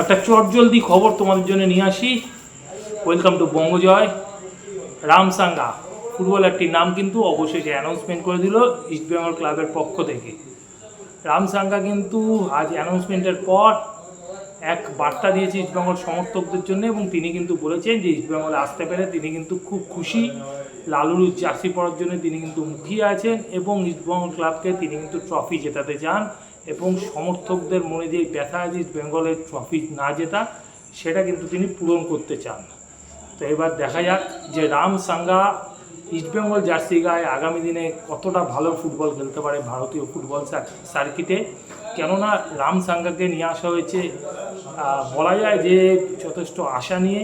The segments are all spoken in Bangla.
একটা চটজলদি খবর তোমাদের জন্য নিয়ে আসি। ওয়েলকাম টু বঙ্গজয় রামসাঙ্গা ফুটবলারটির নাম কিন্তু অবশেষে অ্যানাউন্সমেন্ট করে দিল ইস্টবেঙ্গল ক্লাবের পক্ষ থেকে। রামসাঙ্গা কিন্তু আজ অ্যানাউন্সমেন্টের পর এক বার্তা দিয়েছে ইস্টবেঙ্গল সমর্থকদের জন্য এবং তিনি কিন্তু বলেছেন যে ইস্টবেঙ্গলে আসতে পেরে তিনি কিন্তু খুব খুশি। লালুর জার্সি পরার জন্য তিনি কিন্তু মুখিয়ে আছেন এবং ইস্টবেঙ্গল ক্লাবকে তিনি কিন্তু ট্রফি জেতাতে চান। এবং সমর্থকদের মনে যে ব্যথা আছে ইস্টবেঙ্গলের ট্রফি না জেতা, সেটা কিন্তু তিনি পূরণ করতে চান। তো এবার দেখা যাক যে রাম সাঙ্গা ইস্টবেঙ্গল জার্সি গায়ে আগামী দিনে কতটা ভালো ফুটবল খেলতে পারে ভারতীয় ফুটবল সার্কিটে কেননা রাম সাঙ্গাকে নিয়ে আসা হয়েছে বলা যায় যে যথেষ্ট আশা নিয়ে।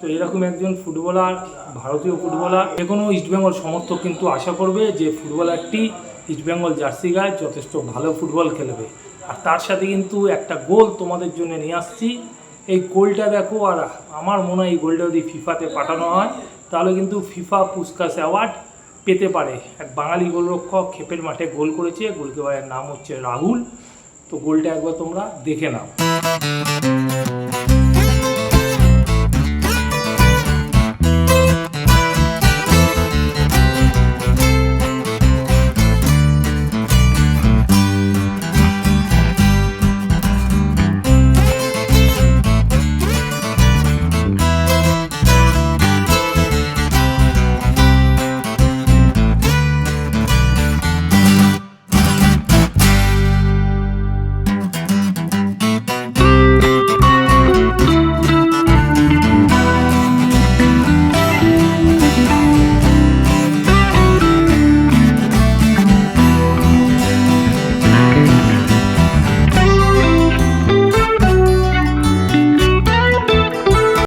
তো এরকম একজন ফুটবলার ভারতীয় ফুটবলার যে কোনো ইস্টবেঙ্গল সমর্থক কিন্তু আশা করবে যে ফুটবলারটি ইস্টবেঙ্গল জার্সি গায়ে যথেষ্ট ভালো ফুটবল খেলবে। আর তার সাথে কিন্তু একটা গোল তোমাদের জন্য নিয়ে আসছি। এই গোলটা দেখো, আর আমার মনে হয় এই গোলটা যদি ফিফাতে পাঠানো হয়, তাহলে কিন্তু ফিফা পুস্কাস অ্যাওয়ার্ড পেতে পারে। এক বাঙালি গোলরক্ষক খেপের মাঠে গোল করেছে গোলকিপারের নাম হচ্ছে রাহুল। তো গোলটা একবার তোমরা দেখে নাও।